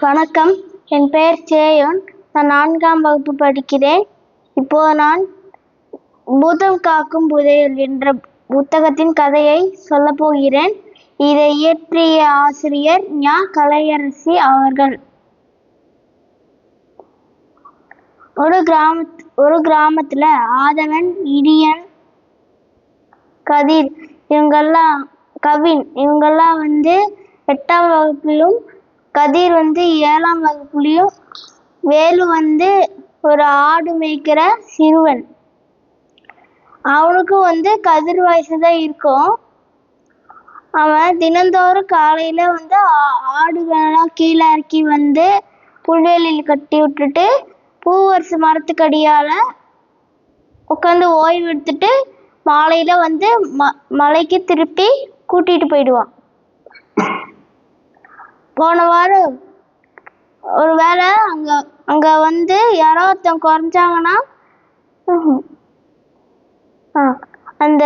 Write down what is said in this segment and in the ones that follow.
வணக்கம். என் பெயர் சேயோன். நான் நான்காம் வகுப்பு படிக்கிறேன். இப்போது நான் பூதம் காக்கும் புதையல் என்ற புத்தகத்தின் கதையை சொல்லப் போகிறேன். இதை இயற்றிய ஆசிரியர் ஞா. கலையரசி அவர்கள். ஒரு கிராம ஒரு கிராமத்துல ஆதவன் இடியன் கதிர் இவங்கெல்லாம் கவின் இவங்கெல்லாம் வந்து எட்டாம் வகுப்பிலும் கதிர் வந்து ஏழாம் வகுப்புலையும் வேலு வந்து ஒரு ஆடு மேய்க்கிற சிறுவன். அவனுக்கும் வந்து கதிர் வயசு தான் இருக்கும். அவன் தினந்தோறும் காலையில் வந்து ஆ- ஆடுகளெல்லாம் கீழே இறக்கி வந்து புல்வெளியில் கட்டி விட்டுட்டு பூவரசு மரத்துக்கடியால் உட்காந்து ஓய்வு எடுத்துட்டு மாலையில் வந்து ம மலைக்கு திருப்பி கூட்டிகிட்டு போயிடுவான். போன வாரம் ஒரு வேளை அங்க அங்க வந்து யாரோ ஒருத்தன் குறைஞ்சாங்கன்னா அந்த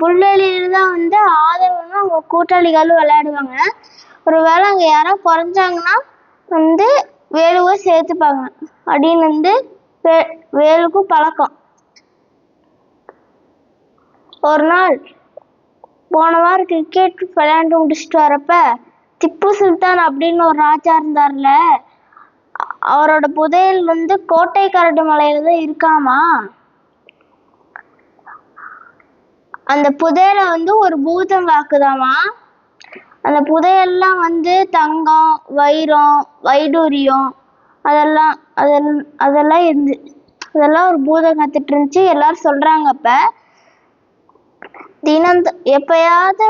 புல்வெளியில தான் வந்து ஆதரவுன்னு அவங்க கூட்டாளிகளும் விளையாடுவாங்க. ஒரு வேளை அங்க யாரோ குறைஞ்சாங்கன்னா வந்து வேலுவை சேர்த்துப்பாங்க. அப்படின்னு வந்து வே வேலுக்கும் பழக்கம். ஒரு நாள் போன வாரம் கிரிக்கெட் விளையாண்டு முடிச்சுட்டு வரப்ப திப்பு சுல்தான் அப்படின்னு ஒரு ராஜா இருந்தார்ல அவரோட புதையல் வந்து கோட்டை கரடு மலையில தான் இருக்காமா? அந்த புதையல வந்து ஒரு பூதம் வாக்குதாமா? அந்த புதையெல்லாம் வந்து தங்கம் வைரம் வைடூரியம் அதெல்லாம் அதெல்லாம் அதெல்லாம் இருந்து அதெல்லாம் ஒரு பூதம் கத்துட்டு இருந்துச்சு எல்லாரும் சொல்றாங்க அப்ப. தினம் எப்பயாவது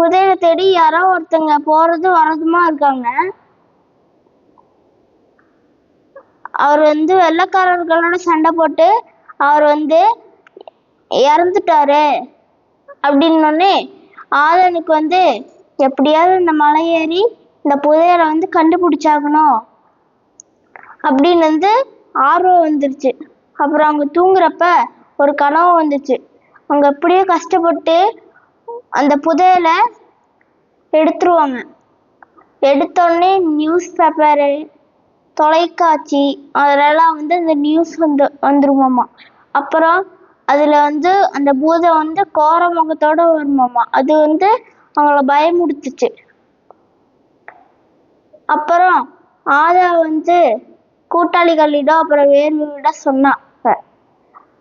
குதிரை தேடி யாரோ ஒருத்தங்க போறது வரதுமா இருக்காங்க. அவர் வந்து வெள்ளக்காரர்களோட சண்டை போட்டு அவர் வந்து இறந்துட்டாரு அப்படின்னோடனே ஆதனுக்கு வந்து எப்படியாவது இந்த மலை ஏறி இந்த புதையலை வந்து கண்டுபிடிச்சாகணும் அப்படின்னு வந்து ஆர்வம் வந்துருச்சு. அப்புறம் அவங்க தூங்குறப்ப ஒரு கனவு வந்துச்சு. அவங்க எப்படியோ கஷ்டப்பட்டு அந்த புதையலை எடுத்துருவாங்க. எடுத்தோடனே நியூஸ் பேப்பரு தொலைக்காட்சி அதெல்லாம் வந்து அந்த நியூஸ் வந்து வந்துருமாமா. அப்புறம் அதில் வந்து அந்த பூதம் வந்து கோர முகத்தோட வருமாமா. அது வந்து அவங்கள பயமுடுத்துச்சு அப்புறம் ஆதா வந்து கூட்டாளிகளிடம் அப்புறம் வேலுவிடம் சொன்னான்.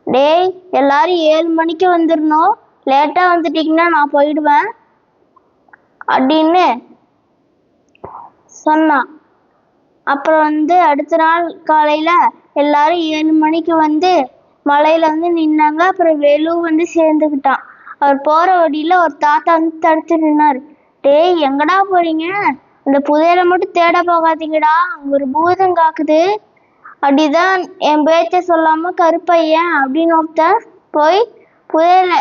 டேய் எல்லாரும் ஏழு மணிக்கு வந்துடணும் லேட்டா வந்துட்டீங்கன்னா நான் போயிடுவேன். அப்படின்னு சொன்னான் அப்புறம் வந்து அடுத்த நாள் காலையில எல்லாரும் ஏழு மணிக்கு வந்து மலையில வந்து நின்னாங்க. அப்புறம் வேலு வந்து சேர்ந்துக்கிட்டான் அவர் போற வழியில ஒரு தாத்தா வந்து தடுத்து நின்னார். டேய் எங்கடா போறீங்க? அந்த புதையலை மட்டும் தேட போகாதீங்கடா. அங்கே ஒரு பூதம் காக்குது. அப்படிதான் என் பேச்சை சொல்லாம கருப்பையன் அப்படின்னு ஒருத்தன் போய் புதையலை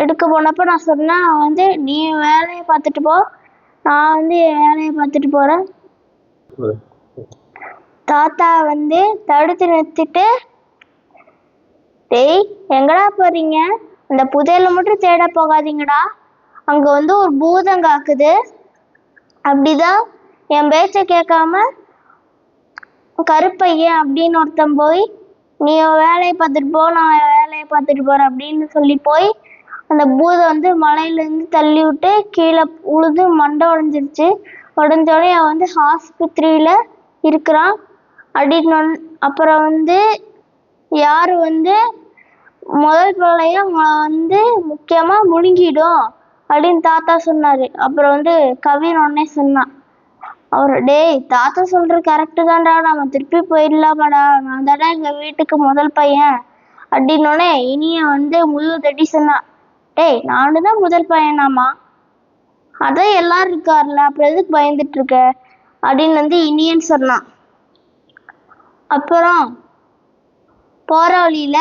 எடுக்க போனப்ப நான் சொன்னேன் அவன் வந்து நீ வேலையை பார்த்துட்டு போ. நான் வந்து என் வேலையை பார்த்துட்டு போறேன். தாத்தா வந்து தடுத்து நிறுத்திட்டு டேய் எங்கடா போறீங்க? அந்த புதையலை மட்டும் தேட போகாதீங்கடா. அங்க வந்து ஒரு பூதம் காக்குது. அப்படிதான் என் பேச்ச கேட்காம கருப்பையன் அப்படின்னு ஒருத்தன் போய் நீ வேலையை பார்த்துட்டு போ நான் வேலையை பார்த்துட்டு போறேன் அப்படின்னு சொல்லி போய் அந்த பூதம் வந்து மலையிலேருந்து தள்ளி விட்டு கீழே உழுது மண்டை உடஞ்சிருச்சு. உடஞ்சோடனே அவன் வந்து ஆஸ்பத்திரியில் இருக்கிறான். அப்படின்னு அப்புறம் வந்து யார் வந்து முதல் பிரளயம் ம- வந்து முக்கியமாக முழுங்கிடும் அப்படின்னு தாத்தா சொன்னார். அப்புறம் வந்து கவின் உடனே சொன்னான். அவர் டேய் தாத்தா சொல்கிற கரெக்டு தான்டா. நம்ம திருப்பி போயிடலாமாடா. நான் தானே எங்கள் வீட்டுக்கு முதல் பையன். அப்படின்னோடனே இனிய வந்து முழு தட்டி சொன்னான். டேய் நானு தான் முதல் பையனாமா அதான் எல்லாரும் இருக்கார்ல அப்புறம் எதுக்கு பயந்துட்டு இருக்க? அப்படின்னு வந்து இனியன் சொன்னான். அப்புறம் போற வழியில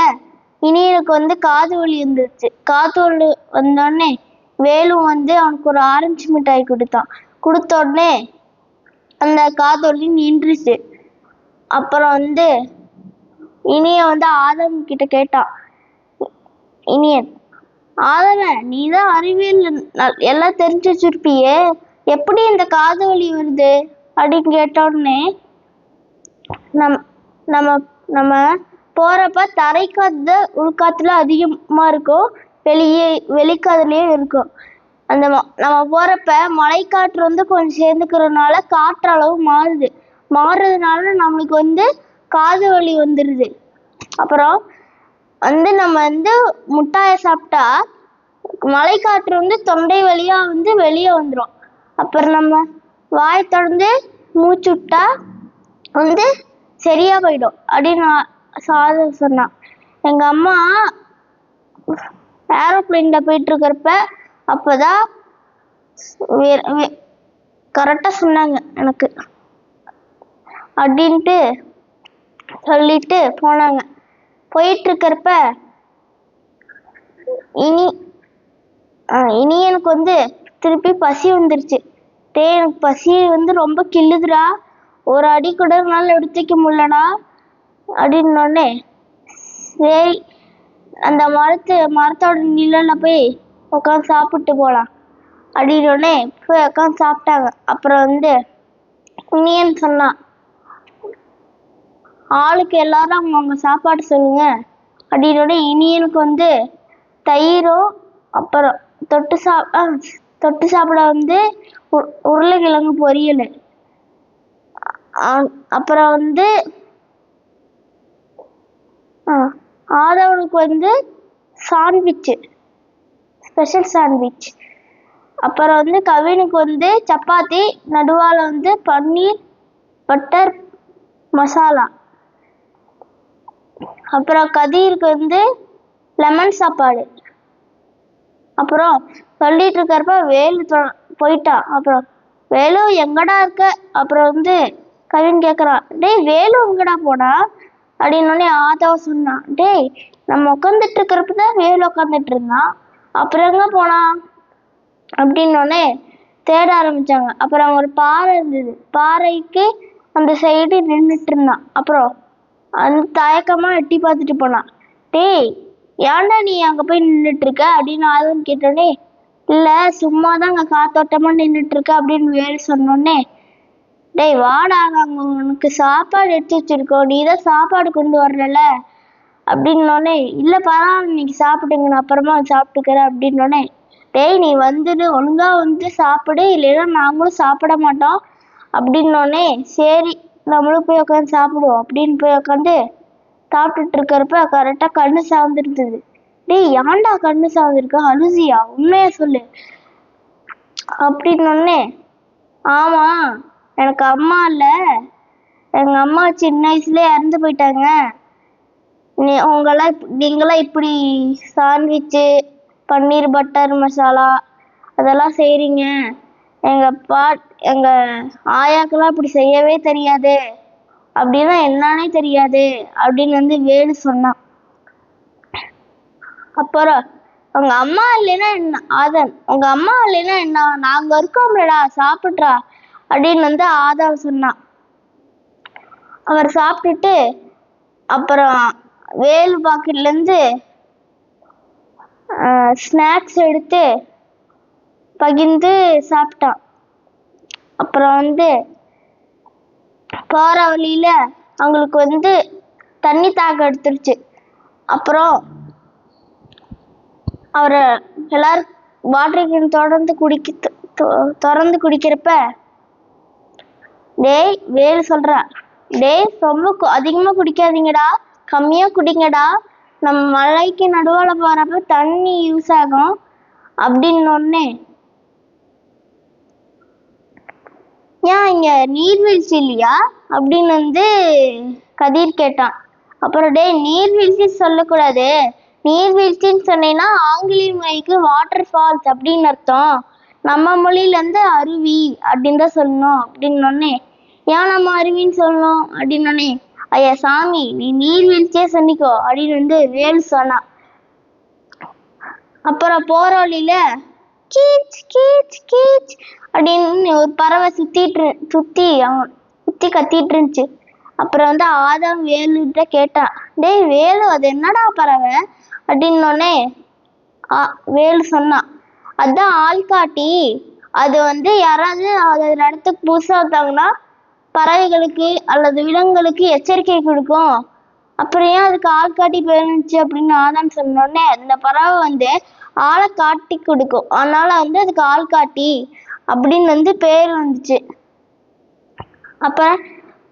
இனியனுக்கு வந்து காது வலி இருந்துச்சு. காது வலி வந்தோடனே வேலு வந்து அவனுக்கு ஒரு ஆரஞ்சு மிட்டாய் கொடுத்தான். கொடுத்த உடனே அந்த காது நின்றுச்சு. அப்புறம் வந்து இனிய வந்து ஆதம் கிட்ட கேட்டான். இனியன் ஆதவன் நீ தான் அறிவியல் எல்லாம் தெரிஞ்சு வச்சிருப்பியே. எப்படி இந்த காது வலி வருது அப்படின்னு கேட்டோடனே நம் நம்ம நம்ம போறப்ப தரைக்காத்து உள்காத்துல அதிகமாக இருக்கும். வெளியே வெளிக்காதுலேயும் இருக்கும். அந்த ம- நம்ம போறப்ப மழைக்காற்று வந்து கொஞ்சம் சேர்ந்துக்கிறதுனால காற்று அளவு மாறுது. மாறுறதுனால நம்மளுக்கு வந்து காது வலி வந்துடுது அப்புறம் வந்து நம்ம வந்து முட்டாயை சாப்பிட்டா மழைக்காற்று வந்து தொண்டை வழியாக வந்து வெளியே வந்துடும் அப்புறம் நம்ம வாய் தொடர்ந்து மூச்சு விட்டா வந்து சரியாக போயிடும். அப்படின்னு நான் சொன்னான். எங்கள் அம்மா ஏரோப்ளைனில் போயிட்டுருக்கிறப்ப அப்போ தான் கரெக்டாக சொன்னாங்க எனக்கு. அப்படின்ட்டு சொல்லிட்டு போனாங்க. போயிட்டு இருக்கிறப்ப இனி ஆஹ் இனி எனக்கு வந்து திருப்பி பசி வந்துருச்சு. டேய் எனக்கு பசி வந்து ரொம்ப கிள்ளுதுடா. ஒரு அடி கூட என்னால எடுத்துக்க முடியலடா. அப்படின்னோடனே சரி அந்த மரத்து மரத்தோட நிழல போய் உட்காந்து சாப்பிட்டு போகலாம் அப்படின்னோடனே போய் உட்காந்து சாப்பிட்டாங்க. அப்புறம் வந்து இனியன் சொன்னான். ஆளுக்கு எல்லாரும் அவங்கவுங்க சாப்பாடு சொல்லுங்க. அப்படின்னோட இனியனுக்கு வந்து தயிரும் அப்புறம் தொட்டு சா தொட்டு சாப்பிட வந்து உ- உருளைக்கிழங்கு பொரியல். அப்புறம் வந்து ஆதவனுக்கு வந்து சாண்ட்விச்சு ஸ்பெஷல் சாண்ட்விச். அப்புறம் வந்து கவினுக்கு வந்து சப்பாத்தி நடுவால வந்து பன்னீர் பட்டர் மசாலா. அப்புறம் கதிருக்கு வந்து லெமன் சாப்பாடு. அப்புறம் சொல்லிட்டு இருக்கிறப்ப வேலு போயிட்டான் அப்புறம் வேலு எங்கடா இருக்க? அப்புறம் வந்து கவின் கேட்குறான் டேய் வேலு எங்கடா போனா? அப்படின்னோடனே ஆதாவை சொன்னான் டேய் நம்ம உட்காந்துட்டு இருக்கிறப்ப தான் வேலு உட்காந்துட்டு இருந்தான் அப்புறம் எங்க போனான் அப்படின்னோடனே தேட ஆரம்பிச்சாங்க. அப்புறம் ஒரு பாறை இருந்தது. பாறைக்கு அந்த சைடு நின்றுட்டு இருந்தான் அப்புறம் அந்த தயக்கமாக எட்டி பார்த்துட்டு போனான். டேய் ஏன்டா நீ அங்கே போய் நின்றுட்டுருக்க அப்படின்னு ஆதவன் கேட்டோடனே இல்லை சும்மா தான் அங்கே காத்தோட்டமாக நின்றுட்டுருக்க அப்படின்னு வேறு சொன்னோடனே டேய் வாடா நாங்கள் உனக்கு சாப்பாடு எடுத்து வச்சுருக்கோம். நீ தான் சாப்பாடு கொண்டு வரல அப்படின்னோடனே இல்லை பரவாயில்ல இன்னைக்கு சாப்பிட்டுங்க நான் அப்புறமா சாப்பிட்டுக்கிறேன். அப்படின்னோடனே டேய் நீ வந்துடு ஒழுங்காக வந்து சாப்பிடு இல்லைன்னா நாங்களும் சாப்பிட மாட்டோம். அப்படின்னோடனே சரி நம்மளும் போய் உட்காந்து சாப்பிடுவோம். அப்படின்னு போய் உட்காந்து சாப்பிட்டுட்டு இருக்கிறப்ப கரெக்டாக கண்ணு சார்ந்துருந்தது. டேய் ஏன்டா கண்ணு சார்ந்திருக்க? அலுசியா உண்மையா சொல்லு. அப்படின்னொன்னே ஆமா எனக்கு அம்மா இல்லை. எங்கள் அம்மா சின்ன வயசுல இறந்து போயிட்டாங்க. நீ உங்களாம் நீங்களாம் இப்படி சாண்ட்விச்சு பன்னீர் பட்டர் மசாலா அதெல்லாம் செய்கிறீங்க எங்கள் பாட் எங்கள் ஆயாக்கெல்லாம் இப்படி செய்யவே தெரியாது அப்படின்னா என்னன்னே தெரியாது அப்படின்னு வந்து வேலு சொன்னான். அப்புறம் உங்க அம்மா இல்லைன்னா என்ன ஆதன் உங்க அம்மா இல்லைன்னா என்ன நாங்க இருக்கோம்லடா சாப்பிட்றா அப்படின்னு வந்து ஆதவ் சொன்னான். அவர் சாப்பிட்டுட்டு அப்புறம் வேலு பாக்கெட்லேருந்து ஸ்நாக்ஸ் எடுத்து பகிர்ந்து சாப்பிட்டான். அப்புறம் வந்து போற வழியில அவங்களுக்கு வந்து தண்ணி தாக்கம் எடுத்துருச்சு. அப்புறம் அவரை எல்லாரும் வாட்டர் கேன் தொடர்ந்து குடிக்க தொ- திறந்து குடிக்கிறப்ப டேய் வேலு சொல்றா டேய் ரொம்ப கு- அதிகமா குடிக்காதீங்கடா கம்மியா குடிங்கடா நம்ம மலைக்கு நடுவால போகிறப்ப தண்ணி யூஸ் ஆகும் அப்படின்னு உடனே ஏன் இங்க நீர்வீழ்ச்சி இல்லையா? அப்படின்னு வந்து கதிர் கேட்டான். அப்புறம் டேய் நீர்வீழ்ச்சி சொல்லக்கூடாது. நீர்வீழ்ச்சின்னு சொன்னீங்கன்னா ஆங்கிலேய மொழிக்கு வாட்டர் ஃபால்ஸ் அப்படின்னு அர்த்தம். நம்ம மொழியில இருந்து அருவி அப்படின்னு தான் சொல்லணும் அப்படின்னோடனே ஏன் நம்ம அருவின்னு சொல்லணும் அப்படின்னோடனே ஐயா சாமி நீ நீர்வீழ்ச்சியே சொன்னிக்கோ அப்படின்னு வந்து வேலு சொன்னான் அப்புறம் போற வழியில கீச் கீச் கீச் அப்படின்னு ஒரு பறவை சுத்திட்டு சுத்தி அவன் சுத்தி கத்திட்டு இருந்துச்சு. அப்புறம் வந்து ஆதாம் வேலுகிட்ட கேட்டான் டேய் வேலு அது என்னடா பறவை? அப்படின்னோடனே வேலு சொன்னான் அதான் ஆள்காட்டி. அது வந்து யாராவது அது இடத்துக்கு புதுசாக வந்தாங்கன்னா பறவைகளுக்கு அல்லது விலங்குகளுக்கு எச்சரிக்கை கொடுக்கும். அப்புறம் ஏன் அதுக்கு ஆள் காட்டி போயிருந்துச்சு அப்படின்னு ஆதான் சொன்னோடனே அந்த பறவை வந்து ஆளை காட்டி கொடுக்கும். அதனால வந்து அதுக்கு ஆள் காட்டி அப்படின்னு வந்து பேர் வந்துச்சு. அப்போ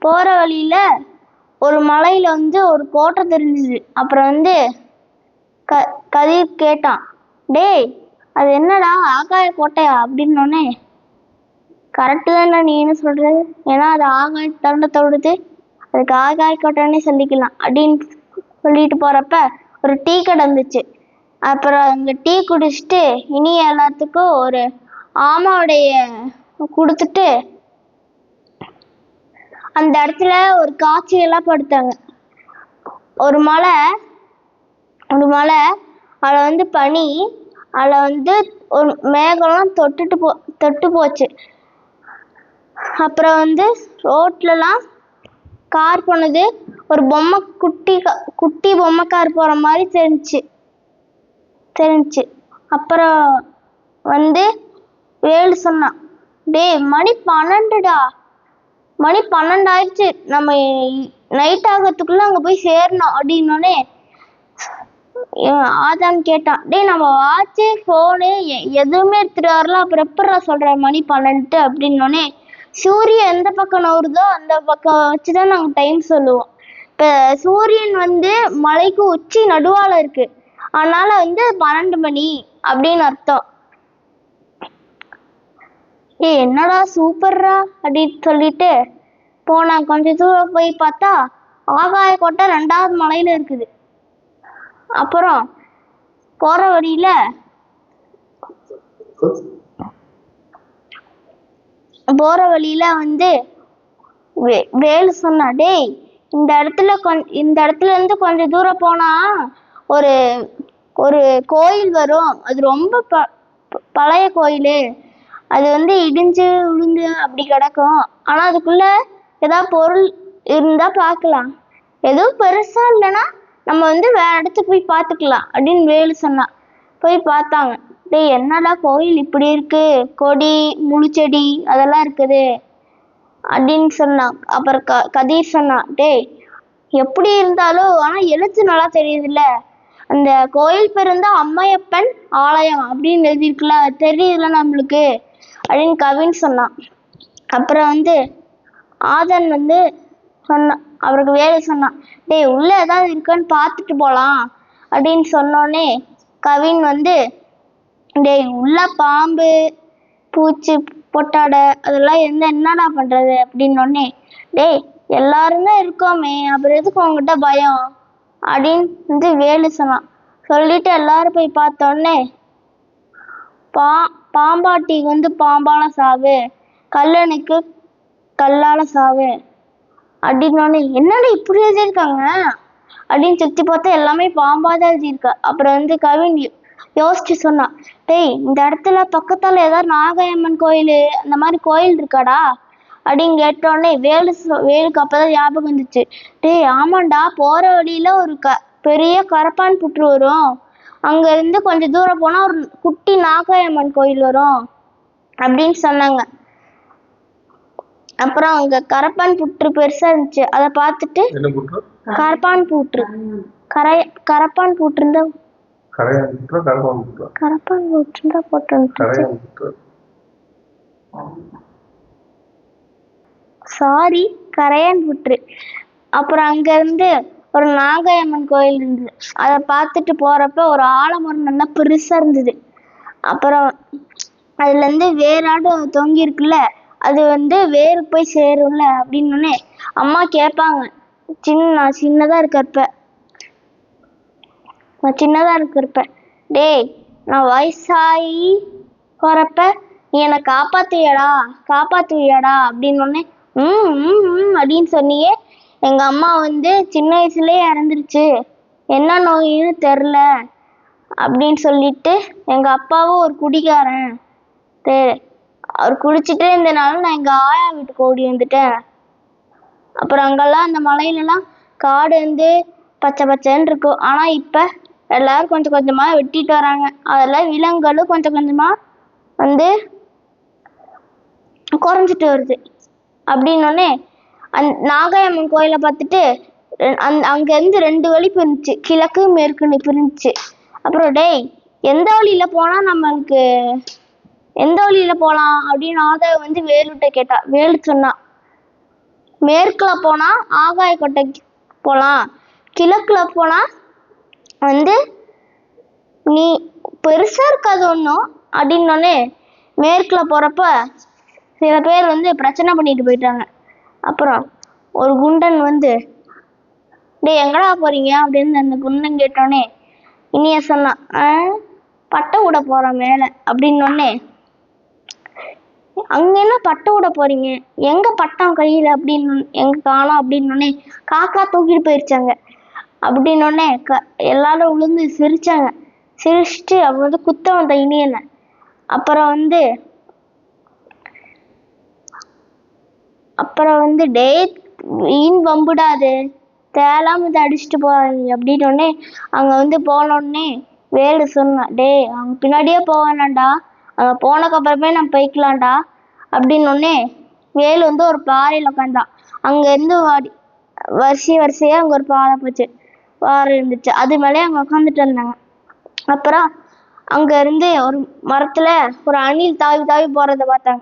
போகிற வழியில் ஒரு மலையில் வந்து ஒரு கோட்டை தெரிஞ்சுது. அப்புறம் வந்து க கதிர் கேட்டான் டேய் அது என்னடா? ஆகாய கோட்டையா? அப்படின்னோடனே கரெக்டு தானே நீ என்ன சொல்கிறது ஏன்னா அது ஆகாய தொடுது அதுக்கு ஆகாய கோட்டைன்னே சொல்லிக்கலாம். அப்படின்னு சொல்லிட்டு போகிறப்ப ஒரு டீ கடை இருந்துச்சு அப்புறம் அங்கே டீ குடிச்சிட்டு இனி எல்லாத்துக்கும் ஒரு ஆமாவுடைய கொடுத்துட்டு அந்த இடத்துல ஒரு காட்சியெல்லாம் படுத்தாங்க. ஒரு மலை ஒரு மலை அதில் வந்து பனி அதில் வந்து ஒரு மேகம்லாம் தொட்டுட்டு போ தொட்டு போச்சு. அப்புறம் வந்து ரோட்லலாம் கார் போனது ஒரு பொம்மை குட்டி கா- குட்டி பொம்மை கார் போகிற மாதிரி தெரிஞ்சுச்சு தெரிஞ்சுச்சு அப்புறம் வந்து வேலு சொன்னான் டேய் மணி பன்னெண்டுடா. மணி பன்னெண்டு ஆயிடுச்சு நம்ம நைட் ஆகிறதுக்குள்ள அங்கே போய் சேரணும் அப்படின்னோடனே ஆதான் கேட்டான். டேய் நம்ம வாட்சு ஃபோனு எதுவுமே எடுத்துட்டு வரல. அப்புறம் எப்படா சொல்ற மணி பன்னெண்டு? அப்படின்னோடனே சூரியன் எந்த பக்கம் நகருதோ அந்த பக்கம் வச்சுதான் நாங்கள் டைம் சொல்லுவோம். இப்போ சூரியன் வந்து மலைக்கு உச்சி நடுவால் இருக்குது அதனால் வந்து பன்னெண்டு மணி அப்படின்னு அர்த்தம். ஏய் என்னடா சூப்பர்ரா அப்படின்னு சொல்லிட்டு போனான் கொஞ்ச தூரம் போய் பார்த்தா ஆகாய கோட்டை ரெண்டாவது மலையில இருக்குது. அப்புறம் போற வழியில போற வழியில வந்து வே- வேலு சொன்னா டேய் இந்த இடத்துல கொஞ் இந்த இடத்துல இருந்து கொஞ்சம் தூரம் போனா ஒரு ஒரு கோயில் வரும். அது ரொம்ப ப ப- பழைய கோயில். அது வந்து இடிஞ்சு விழுந்து அப்படி கிடக்கும். ஆனால் அதுக்குள்ள ஏதாவது பொருள் இருந்தால் பார்க்கலாம் எதுவும் பெருசாக இல்லைன்னா நம்ம வந்து வேறு இடத்துக்கு போய் பார்த்துக்கலாம் அப்படின்னு வேலு சொன்னான் போய் பார்த்தாங்க. டேய் என்னடா கோயில் இப்படி இருக்குது கொடி முழுச்செடி அதெல்லாம் இருக்குது. அப்படின்னு சொன்னான் அப்புறம் க கதீர் சொன்னான் டேய் எப்படி இருந்தாலும் ஆனால் எழுத்து நல்லா தெரியுதுல்ல. அந்த கோயில் பேர் வந்து அம்மையப்பன் ஆலயம் அப்படின்னு எழுதியிருக்குல்ல தெரியுதுல்ல தெரியுதுல நம்மளுக்கு. அப்படின்னு கவின் சொன்னான். அப்புறம் வந்து ஆதன் வந்து சொன்னான். அவருக்கு வேலை சொன்னான். டேய் உள்ளே ஏதாவது இருக்கான்னு பார்த்துட்டு போகலாம் அப்படின்னு சொன்னோடனே கவின் வந்து டேய் உள்ள பாம்பு பூச்சி பொட்டாடை அதெல்லாம் எந்த என்னடா பண்ணுறது அப்படின்னோடனே டேய் எல்லாருமே இருக்கோமே அப்புறம் எதுக்கு உங்ககிட்ட பயம்? அப்படின்னு வந்து வேலு சொன்னான். சொல்லிட்டு எல்லாரும் போய் பார்த்தோன்னே பா பாம்பாட்டிக்கு வந்து பாம்பால சாவு. கல்லனுக்கு கல்லால சாவு. அப்படின்னோடனே என்னடா இப்படி எழுதியிருக்காங்க? அப்படின்னு சுற்றி பார்த்தா எல்லாமே பாம்பாக தான் எழுதியிருக்கா. அப்புறம் வந்து கவின் யோசிச்சு சொன்னான் டேய் இந்த இடத்துல பக்கத்தில் ஏதாவது நாகாயம்மன் கோயில் அந்த மாதிரி கோயில் இருக்காடா? அப்படின்னு கேட்டோடனே வேலு சொ- வேலுக்கு அப்பதான் ஞாபகம் வந்துச்சு. டேய் ஆமாண்டா போகிற வழியில ஒரு க பெரிய கரப்பான் புற்று வரும். அங்க இருந்து கொஞ்சம் தூரம் போனா ஒரு குட்டி நாகாயம்மன் கோயில் வரும் அப்படின்னு சொன்னாங்க. அப்புறம் அங்க கரப்பான் புற்று பெருசா இருந்துச்சு. அதை பார்த்துட்டு கரப்பான் புற்று. கரை கரப்பான் புற்று இருந்தா கரப்பான் புற்றா தான் போட்டு சாரி கரையான் புற்று. அப்புறம் அங்க இருந்து ஒரு நாகையம்மன் கோயில் இருந்தது. அதை பார்த்துட்டு போகிறப்ப ஒரு ஆலமரம் நல்லா பெருசாக இருந்தது. அப்புறம் அதுலேருந்து வேறாடு தொங்கி இருக்குல்ல அது வந்து வேறு போய் சேரும்ல அப்படின்னு அம்மா கேட்பாங்க சின்ன நான் சின்னதாக இருக்கிறப்ப நான் சின்னதாக இருக்கிறப்ப டேய் நான் வயசாகி போகிறப்ப நீ என்னை காப்பாத்துவியாடா காப்பாத்துவியாடா அப்படின்னு உடனே ம், ம் அப்படின்னு சொன்னியே எங்க அம்மா வந்து சின்ன வயசுலயே இறந்துருச்சு. என்ன நோயின்னு தெரில அப்படின்னு சொல்லிட்டு எங்க அப்பாவும் ஒரு குடிகாரன். அவர் குடிச்சிட்டே இருந்தனால நான் எங்க ஆயா வீட்டுக்கு ஓடி வந்துட்டேன். அப்புறம் அங்கெல்லாம் அந்த மலையிலலாம் காடு வந்து பச்சை பச்சைன்னு இருக்கும். ஆனா இப்ப எல்லாரும் கொஞ்சம் கொஞ்சமா வெட்டிட்டு வராங்க. அதெல்லாம் விலங்குகளும் கொஞ்சம் கொஞ்சமா வந்து குறைஞ்சிட்டு வருது. அப்படின்னோடனே அந் நாகாயம்மன் கோயிலை பார்த்துட்டு அந் அங்கேருந்து ரெண்டு வழி பிரிஞ்சுச்சு. கிழக்கு மேற்குன்னு பிரிஞ்சுச்சு. அப்புறம் டேய் எந்த வழியில் போனால் நம்மளுக்கு எந்த வழியில் போகலாம் அப்படின்னு ஆதாய வந்து வேலுட்ட கேட்டா வேலு சொன்னா. மேற்கில் போனால் ஆகாய கோட்டைக்கு போகலாம் கிழக்கில் போனால் வந்து நீ பெருசாக இருக்காது ஒன்றும் அப்படின்னோடனே மேற்கில் போகிறப்ப சில பேர் வந்து பிரச்சனை பண்ணிட்டு போயிட்டாங்க. அப்புறம் ஒரு குண்டன் வந்து டேய் எங்கடா போறீங்க? அப்படின்னு அந்த குண்டன் கேட்டோடனே இனிய சொன்னான் "ஆ, பட்டை விட போறேன் மேலே அப்படின்னோடனே அங்க என்ன பட்டை விட போறீங்க? எங்க பட்டம் கையில்? அப்படின்னு எங்க காணோம் அப்படின்னோடனே காக்கா தூக்கிட்டு போயிருச்சாங்க. அப்படின்னோடனே க எல்லாரும் விழுந்து சிரிச்சாங்க. சிரிச்சுட்டு அப்புறம் வந்து குத்த வந்த இனியனை. அப்புறம் வந்து அப்புறம் வந்து டேய் வீண் வம்புடாது. தேலாம இதை அடிச்சுட்டு போவாங்க அப்படின்னோடனே அங்கே வந்து போனோடனே வேலு சொன்னான் டேய் அவங்க பின்னாடியே போக அங்கே போனதுக்கப்புறமே நான் போய்க்கலாம்டா. அப்படின்னோடனே வேலு வந்து ஒரு பாறையில் உட்காந்தான் அங்கேருந்து வாடி வரிசை வரிசையாக அங்கே ஒரு பாறை போச்சு. பாறை இருந்துச்சு. அது மேலே அங்கே உட்காந்துட்டு இருந்தாங்க. அப்புறம் அங்கேருந்து ஒரு மரத்தில் ஒரு அணில் தாவி தாவி போகிறத பார்த்தாங்க.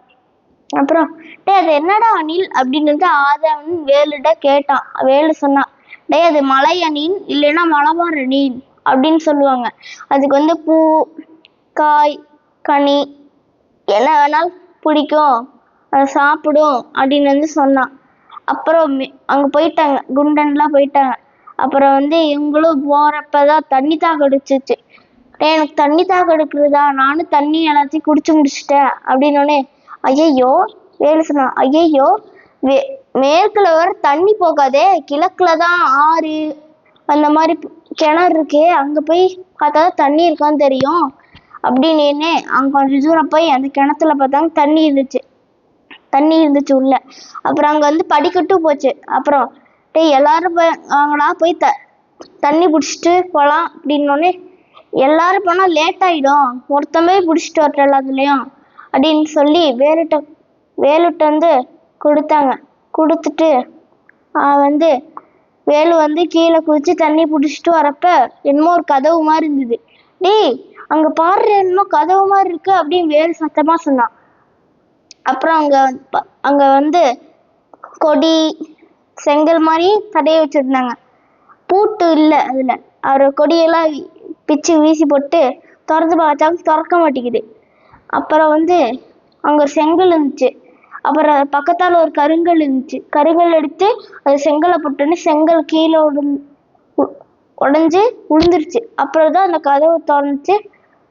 அப்புறம் டே அது என்னடா அணில்? அப்படின்னு வந்து ஆதவன் வேலுட கேட்டான். வேலு சொன்னான் டேய் அது மலை அணில் இல்லைன்னா மலபார் அணில் அப்படின்னு சொல்லுவாங்க. அதுக்கு வந்து பூ காய் கனி என்ன வேணாலும் பிடிக்கும் அதை சாப்பிடும் அப்படின்னு வந்து சொன்னான். அப்புறம் மே- போயிட்டாங்க குண்டன்லாம் போயிட்டாங்க. அப்புறம் வந்து இவங்களும் போகிறப்ப தான் தண்ணி தாக அடிச்சிச்சு. எனக்கு தண்ணி தாக எடுக்கிறதா? நானும் தண்ணி எல்லாத்தையும் குடிச்சு முடிச்சிட்டேன் அப்படின்னோடனே ஐயையோ வேலு சொன்னான் ஐயையோ வே மேற்குல வர தண்ணி போகாதே கிழக்குல தான் ஆறு அந்த மாதிரி கிணறு இருக்கே அங்கே போய் பார்த்தா தான் தண்ணி இருக்கான்னு தெரியும். அப்படின்னு அங்கே கொஞ்சம் தூரம் போய் அந்த கிணத்துல பார்த்தாங்க தண்ணி இருந்துச்சு. தண்ணி இருந்துச்சு உள்ள. அப்புறம் அங்கே வந்து படிக்கட்டும் போச்சு. அப்புறம் டேய் எல்லாரும் போய் அவங்களா போய் த தண்ணி பிடிச்சிட்டு போகலாம் அப்படின்னோடனே எல்லாரும் போனால் லேட் ஆகிடும் ஒருத்தமே பிடிச்சிட்டு வரட்டும் எல்லாத்துலேயும். அப்படின்னு சொல்லி வேலுட்ட வேலுட்ட வந்து கொடுத்தாங்க. கொடுத்துட்டு வந்து வேலு வந்து கீழே குதிச்சு தண்ணி பிடிச்சிட்டு வரப்ப என்னமோ ஒரு கதவு மாதிரி இருந்தது. டேய் அங்கே பாடுற என்னமோ கதவு மாதிரி இருக்கு அப்படின்னு வேலு சத்தமாக சொன்னான் அப்புறம் அங்கே அங்கே வந்து கொடி செங்கல் மாதிரி தடைய வச்சுருந்தாங்க. பூட்டு இல்லை அதில். அவர் கொடியெல்லாம் பிச்சு வீசி போட்டு திறந்து பார்த்தா திறக்க மாட்டேங்குது. அப்புறம் வந்து அங்கே செங்கல் இருந்துச்சு. அப்புறம் பக்கத்தால் ஒரு கருங்கல் இருந்துச்சு. கருங்கல் எடுத்து அது செங்கலை போட்டோன்னே செங்கல் கீழே உடஞ் உடஞ்சி விழுந்துருச்சு அப்புறம் தான் அந்த கதவை திறந்துச்சு.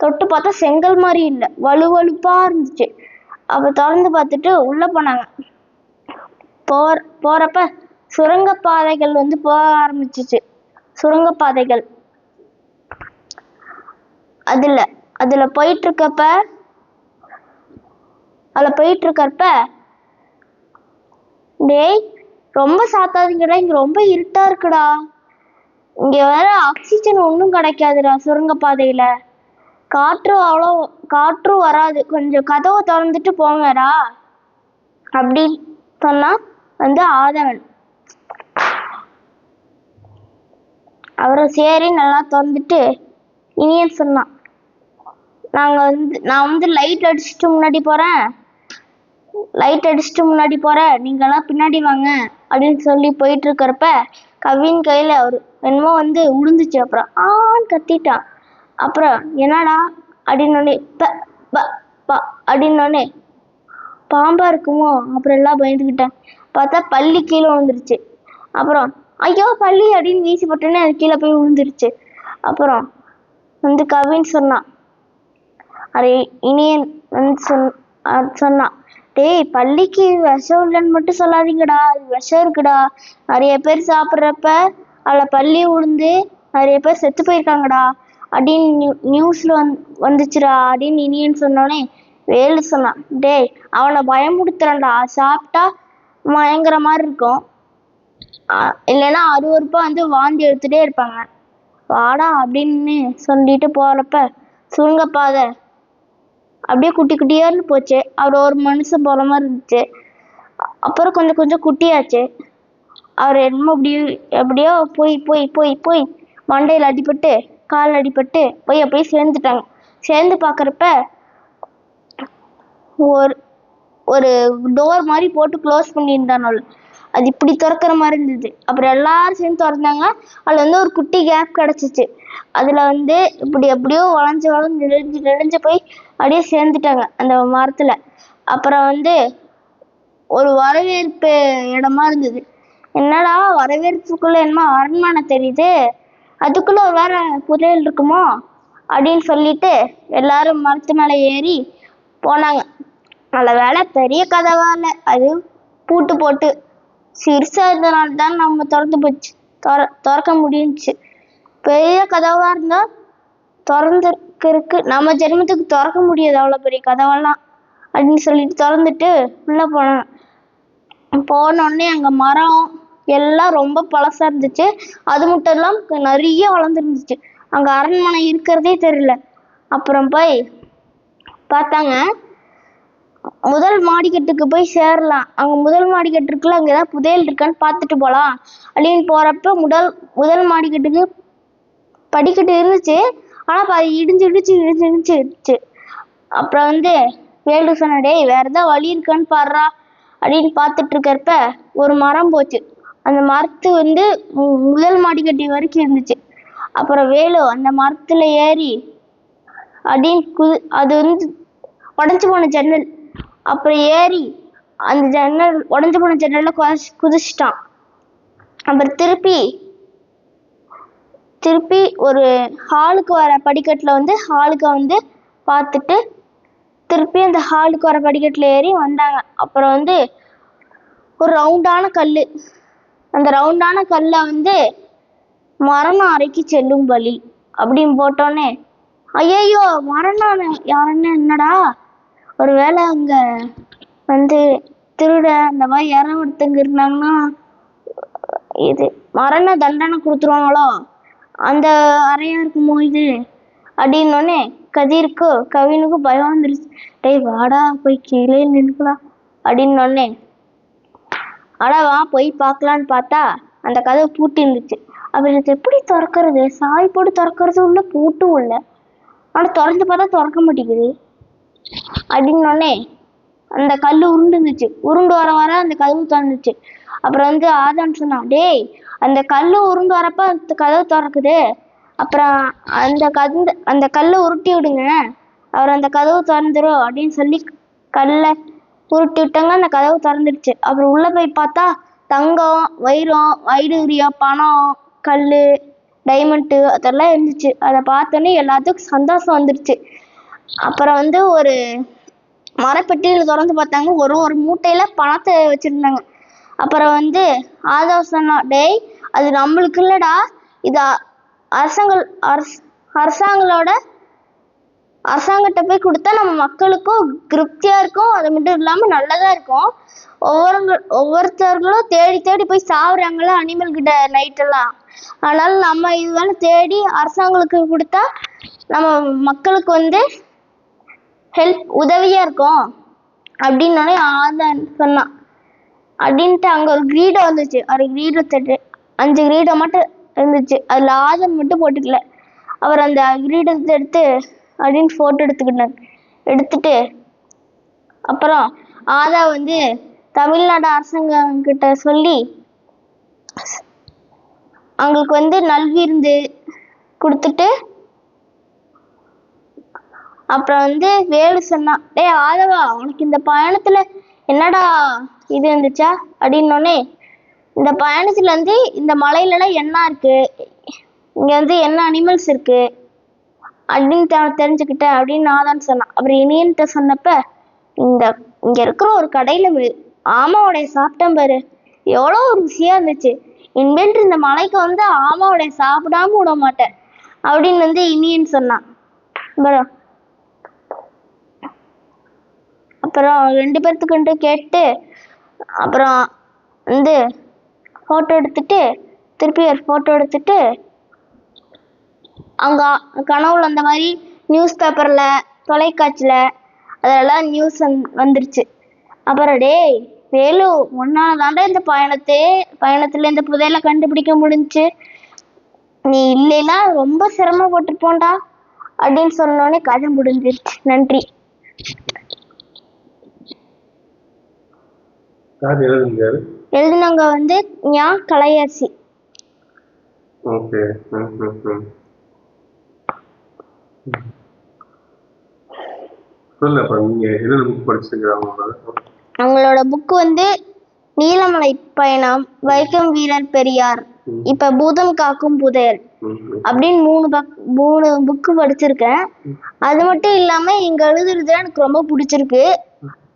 தொட்டு பார்த்தா செங்கல் மாதிரி இல்லை. வலுவலுப்பாக இருந்துச்சு. அப்புறம் திறந்து பார்த்துட்டு உள்ளே போனாங்க. போற போகிறப்ப சுரங்கப்பாதைகள் வந்து போக ஆரம்பிச்சிச்சு. சுரங்கப்பாதைகள் அதில் அதில் போயிட்டுருக்கப்ப அதில் போயிட்டு டேய் ரொம்ப சாத்தாதீங்கடா இங்கே ரொம்ப இருட்டா இருக்குடா. இங்கே வேற ஆக்சிஜன் ஒன்றும் கிடைக்காதுடா சுரங்கப்பாதையில் காற்று அவ்வளோ காற்றும் வராது. கொஞ்சம் கதவை திறந்துட்டு போங்கடா. அப்படின்னு சொன்னா வந்து ஆதவன். அவரை சரி நல்லா திறந்துட்டு இனியன் சொன்னான். நாங்கள் வந்து நான் வந்து லைட் அடிச்சுட்டு முன்னாடி போகிறேன் லைட் அடிச்சுட்டு முன்னாடி போகிற நீங்களாம் பின்னாடி வாங்க அப்படின்னு சொல்லி போயிட்டுருக்கிறப்ப கவின் கையில் அவர் என்னமோ வந்து உளுந்துச்சு. அப்புறம் ஆன்னு கத்திட்டான். அப்புறம் என்னடா அப்படின்னோடனே ப ப ப அப்படின்னோடனே பாம்பாக இருக்குமோ? அப்புறம் எல்லாம் பயந்துக்கிட்டேன் பார்த்தா பள்ளி கீழே விழுந்துருச்சு. அப்புறம் ஐயோ பள்ளி அப்படின்னு வீசி போட்டோன்னே அது கீழே போய் விழுந்துருச்சு. அப்புறம் வந்து கவின் சொன்னான். அரே இனியன் வந்து சொன் சொன்னான். டேய் பள்ளிக்கு விஷம் இல்லைன்னு மட்டும் சொல்லாதீங்கடா. அது விஷம் இருக்குடா. நிறைய பேர் சாப்பிட்றப்ப அதில் பள்ளி உளுந்து நிறைய பேர் செத்து போயிருக்காங்கடா. அப்படின்னு நியூ நியூஸில் வந் வந்துச்சுடா. அப்படின்னு இனியன் சொன்னோடனே வேலு சொன்னான். டேய் அவனை பயமுடுத்துறான்டா சாப்பிட்டா மயங்குற மாதிரி இருக்கும். இல்லைன்னா அறுவறுப்பாக வந்து வாந்தி எடுத்துகிட்டே இருப்பாங்க. வாடா அப்படின்னு சொல்லிட்டு போகிறப்ப சுருங்கப்பாதை அப்படியே குட்டி குட்டியான்னு போச்சு. அவர் ஒரு மனுஷன் போற மாதிரி இருந்துச்சு. அப்புறம் கொஞ்சம் கொஞ்சம் குட்டியாச்சு. அவர் என்னமோ அப்படியே எப்படியோ போய் போய் போய் போய் மண்டையில் அடிபட்டு கால் அடிபட்டு போய் அப்படியே சேர்ந்துட்டாங்க. சேர்ந்து பார்க்குறப்ப ஒரு ஒரு டோர் மாதிரி போட்டு க்ளோஸ் பண்ணியிருந்தானோல் அது இப்படி திறக்கிற மாதிரி இருந்தது. அப்புறம் எல்லாரும் சேர்ந்து திறந்தாங்க. அதில் வந்து ஒரு குட்டி கேப் கிடச்சிச்சு. அதில் வந்து இப்படி எப்படியோ வளைஞ்சு வளைஞ்சு நெளிஞ்சு நெளிஞ்சு போய் அப்படியே சேர்ந்துட்டாங்க அந்த மரத்தில். அப்புறம் வந்து ஒரு வரவேற்பு இடமா இருந்தது. என்னடா வரவேற்புக்குள்ள என்னமோ அரண்மனை தெரியுது. அதுக்குள்ள ஒரு வேற புதையல் இருக்குமோ அப்படின்னு சொல்லிட்டு எல்லாரும் மரத்து மேலே ஏறி போனாங்க. நல்ல வேலை பெரிய கதவா இல்லை. அது பூட்டு போட்டு சிறுசாக இருந்தனால தான் நம்ம திறந்து போச்சு. திற திறக்க முடிஞ்சிச்சு. பெரிய கதவாக இருந்தால் திறந்துருக்கு நம்ம ஜென்மத்துக்கு திறக்க முடியாது அவ்வளோ பெரிய கதவெல்லாம் அப்படின்னு சொல்லிட்டு திறந்துட்டு உள்ளே போனேன் போனோடனே அங்கே மரம் எல்லாம் ரொம்ப பழசாக இருந்துச்சு. அது மட்டும் இல்லாம நிறைய வளர்ந்துருந்துச்சு. அங்கே அரண்மனை இருக்கிறதே தெரியல. அப்புறம் போய் பார்த்தாங்க. முதல் மாடிக்கட்டுக்கு போய் சேரலாம். அங்க முதல் மாடிக்கட்டு இருக்குல்ல அங்க ஏதாவது புதையல் இருக்கான்னு பார்த்துட்டு போகலாம் அப்படின்னு போறப்ப முதல் முதல் மாடிக்கட்டுக்கு படிக்கட்டு இருந்துச்சு. ஆனா அது இடிஞ்சு இடிச்சு இடிஞ்சு இடிச்சு. அப்புறம் வந்து வேலு சொன்ன டேய் வேற ஏதாவது வழி இருக்கான்னு பாடுறா அப்படின்னு பார்த்துட்டு இருக்கிறப்ப ஒரு மரம் போச்சு. அந்த மரத்து வந்து மு- முதல் மாடிக்கட்டி வரைக்கும் இருந்துச்சு. அப்புறம் வேலு அந்த மரத்துல ஏறி அப்படின்னு குதி அது வந்து உடஞ்சி போன ஜன்னல். அப்புறம் ஏறி அந்த ஜன்னல் உடஞ்சு போன ஜன்னலில் குதிச்சு குதிச்சிட்டான். அப்புறம் திருப்பி திருப்பி ஒரு ஹாலுக்கு வர படிக்கட்டில் வந்து ஹாலுக்கு வந்து பார்த்துட்டு திருப்பி அந்த ஹாலுக்கு வர படிக்கட்டில் ஏறி வந்தாங்க. அப்புறம் வந்து ஒரு ரவுண்டான கல் அந்த ரவுண்டான கல்லை வந்து மரண அறைக்கு செல்லும் வழி அப்படின்னு போட்டோன்னே ஐயையோ மரணம் யாருன்னு என்னடா? ஒருவேளை அங்க வந்து திருட அந்த மாதிரி யாரும் ஒருத்தங்க இருந்தாங்கன்னா இது மரண தண்டனை கொடுத்துருவாங்களோ? அந்த அறையா இருக்குமோ இது? அப்படின்னோடனே கதிருக்கு கவினுக்கும் பயம் வந்துருச்சு. டேய் வாடா போய் கீழே நின்றுக்கலாம் அப்படின்னோடனே அடா வா போய் பார்க்கலான்னு பார்த்தா அந்த கதவு பூட்டி இருந்துச்சு. அப்புறம் இது எப்படி திறக்கிறது? சாய் போட்டு திறக்கிறது உள்ள பூட்டும் இல்லை ஆனால் திறந்து பார்த்தா திறக்க மாட்டேங்குது. அப்படின்னோடனே அந்த கல் உருண்டு இருந்துச்சு உருண்டு வர வர அந்த கதவு திறந்துச்சு. அப்புறம் வந்து ஆதான் சொன்னான் டேய் அந்த கல் உருண்டு வரப்ப அந்த கதவு திறக்குது. அப்புறம் அந்த கந்த அந்த கல்லை உருட்டி விடுங்க. அவர் அந்த கதவு திறந்துரும் அப்படின்னு சொல்லி கல்லை உருட்டி விட்டாங்க. அந்த கதவு திறந்துடுச்சு. அப்புறம் உள்ள போய் பார்த்தா தங்கம் வைரம் வைடூரியம் பணம் கல் டைமண்ட்டு அதெல்லாம் இருந்துச்சு. அதை பார்த்தோன்னே எல்லாத்துக்கும் சந்தோஷம் வந்துருச்சு. அப்புறம் வந்து ஒரு மரப்பெட்டியில் திறந்து பார்த்தாங்க. ஒரு ஒரு மூட்டையில பணத்தை வச்சிருந்தாங்க. அப்புறம் வந்து ஆதவ் சொன்னா டேய் அது நம்மளுக்கு இல்லைடா. இது அ- அரசாங்க அரச அரசாங்களோட அரசாங்கத்தை போய் கொடுத்தா நம்ம மக்களுக்கும் திருப்தியாக இருக்கும். அது மட்டும் இல்லாமல் நல்லதாக இருக்கும். ஒவ்வொருங்க ஒவ்வொருத்தர்களும் தேடி தேடி போய் சாவுறாங்களா அனிமல் கிட்ட நைட்டெல்லாம் அதனால் நம்ம நம்ம இதுவேல தேடி அரசாங்கங்களுக்கு கொடுத்தா நம்ம மக்களுக்கு வந்து ஹெல்ப் உதவியாக இருக்கும். அப்படின்னோடனே ஆதான் சொன்னான். அப்படின்ட்டு அங்கே ஒரு கிரீடம் வந்துச்சு. ஒரு கிரீடத்தட்டு அஞ்சு கிரீடம் மட்டும் இருந்துச்சு. அதில் ஆதன் மட்டும் போட்டுக்கல. அவர் அந்த கிரீடத்தை எடுத்து அப்படின்னு ஃபோட்டோ எடுத்துக்கிட்டாங்க எடுத்துட்டு அப்புறம் ஆதா வந்து தமிழ்நாடு அரசாங்கம் கிட்ட சொல்லி அவங்களுக்கு வந்து நல்விருந்து கொடுத்துட்டு அப்புறம் வந்து வேலு சொன்னான் டேய் ஆதவா உனக்கு இந்த பயணத்துல என்னடா இது இருந்துச்சா? அப்படின்னோடனே இந்த பயணத்துல வந்து இந்த மலையிலலாம் என்ன இருக்கு? இங்க வந்து என்ன அனிமல்ஸ் இருக்கு? அப்படின்னு தெரிஞ்சுக்கிட்டேன் அப்படின்னு நான் தான் சொன்னான். அப்புறம் இனியன்ட்ட சொன்னப்ப இந்த இங்க இருக்கிற ஒரு கடையில ஆமாவுடைய சாப்பிட்டேன் பாரு. எவ்வளோ ஒரு ருசியா இருந்துச்சு. இனிமேட்டு இந்த மலைக்கு வந்து ஆமாவுடைய சாப்பிடாம விட மாட்டேன். அப்படின்னு வந்து இனியன் சொன்னான். பரோ அப்புறம் ரெண்டு பேர்த்துக்கிட்ட கேட்டு அப்புறம் வந்து ஃபோட்டோ எடுத்துட்டு திருப்பி ஒரு ஃபோட்டோ எடுத்துட்டு அவங்க கனவுல அந்த மாதிரி நியூஸ் பேப்பரில் தொலைக்காட்சியில் அதெல்லாம் நியூஸ் வந்துருச்சு. அப்புறம் டேய் வேலு உன்னால தாண்டா இந்த பயணத்தை பயணத்தில் இந்த புதையலை கண்டுபிடிக்க முடிஞ்சு. நீ இல்லைன்னா ரொம்ப சிரமப்பட்டுருப்போண்டா அப்படின்னு சொன்னோடனே கதை முடிஞ்சிருச்சு. நன்றி. யார் எழுதுங்காரு எழுதினவங்க வந்து ஞா கலையரசி. ஓகே. அவங்களோட புக் வந்து நீலமலை பயணம் வைக்கம் வீரர் பெரியார் இப்ப பூதம் காக்கும் புதையல் அப்படின்னு மூணு பக் மூணு புக்கு படிச்சிருக்கேன். அது மட்டும் இல்லாம இங்க எழுதுறது எனக்கு ரொம்ப பிடிச்சிருக்கு.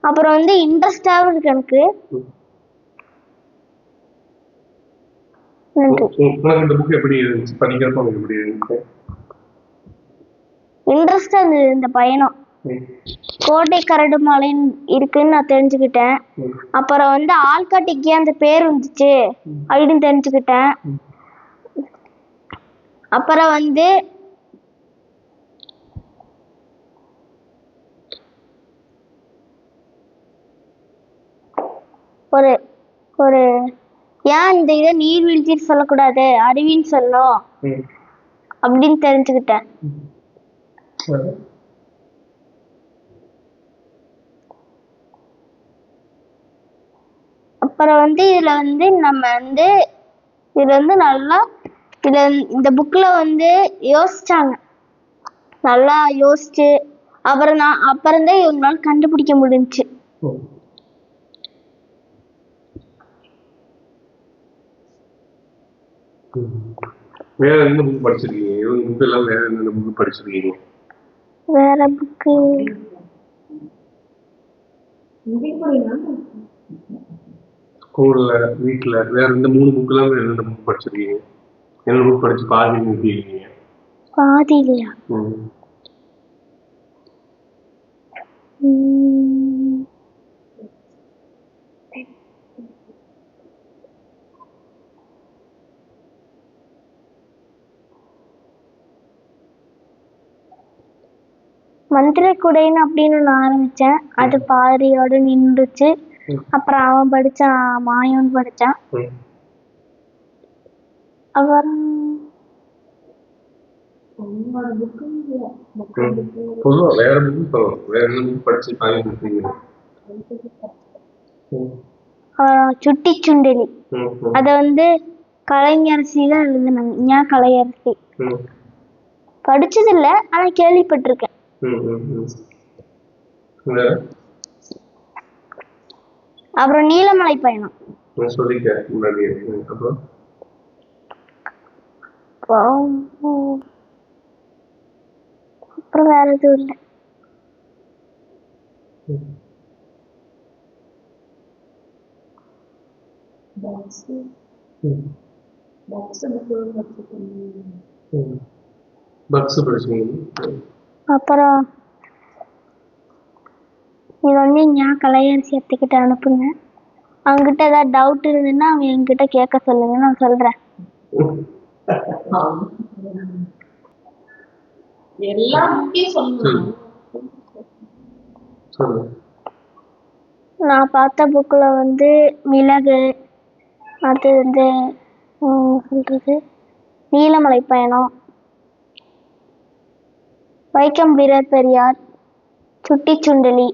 அப்புறம் வந்து இன்ட்ரெஸ்டாகவும் இருக்கு எனக்கு. இன்ட்ரெஸ்டா இருந்தது இந்த பயணம். கோட்டை கரடு இருக்குன்னு நான் தெரிஞ்சுக்கிட்டேன். அப்புறம் வந்து ஆள்காட்டிக்கு அந்த பேர் வந்துச்சு. அப்படின்னு தெரிஞ்சுக்கிட்டேன். அப்புறம் வந்து ஒரு ஒரு ஏன் இந்த இதை நீர்வீழ்ச்சின்னு சொல்லக்கூடாது? அருவின்னு சொல்லணும் ம். அப்படின்னு தெரிஞ்சுக்கிட்டேன். அப்புறம் வந்து இதுல வந்து நம்ம வந்து இதுல வந்து நல்லா இதுல இந்த புக்ல வந்து யோசிச்சாங்க. நல்லா யோசிச்சு அப்புறம் நான் அப்புறம் தான் இவங்களால கண்டுபிடிக்க முடிஞ்சுச்சு ம். ம். வேற எந்த புக் படிச்சிருக்கீங்க? இவங்க புக் எல்லாம் வேற எந்த புக் படிச்சிருக்கீங்க? வேற புக்கு ஸ்கூல்ல வீட்ல வேற எந்த மூணு புக் எல்லாம் வேற எந்த புக் படிச்சிருக்கீங்க? என்ன புக் படிச்சு பாதி நிறுத்திருக்கீங்க பாதி இல்லையா ம். மந்திரக்குடைன்னு அப்படின்னு ஒன்று ஆரம்பிச்சேன் அது பாதியோட நின்றுச்சு. அப்புறம் அவன் படிச்சான் மாயோன்னு படிச்சான் ம். அப்புறம். பொதுவா வேற புக் சொல்லலாம் வேற என்ன புக் படிச்சு பாதி நிறுத்தீங்க ம். அப்புறம் சுட்டி சுண்டெலி. அதை வந்து கலைஞரசி தான் எழுதுனாங்க ஞா கலையரசி ம். படிச்சதில்ல ஆனா கேள்விப்பட்டிருக்கேன் அப்புறம் நீலமலை பயணம் நான் சொல்லிட்டேன் முன்னாடியே ம். அப்புறம் அப்புறம் அப்புறம் வேற எதுவும் இல்லை ம். ம். அப்புறம் இது வந்து ஞா கலையரசி அத்தைக்கிட்ட அனுப்புங்க. அவங்ககிட்ட ஏதாவது டவுட் இருந்ததுன்னா அவங்க என்கிட்ட கேட்க சொல்லுங்க. நான் சொல்றேன். நான் பார்த்த புக்கில் வந்து மிளகு அது வந்து உம், சொல்றது? நீலமலை பயணம். வைக்கம் வீரர் பெரியார் சுட்டி சுண்டலி.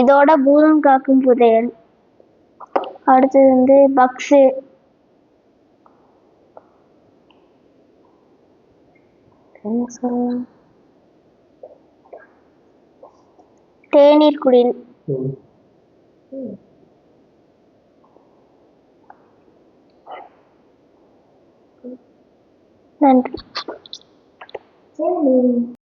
இதோட பூதம் காக்கும் புதையல். அடுத்தது வந்து பக்ஸு தேநீர் குடில் நன்றி. சரி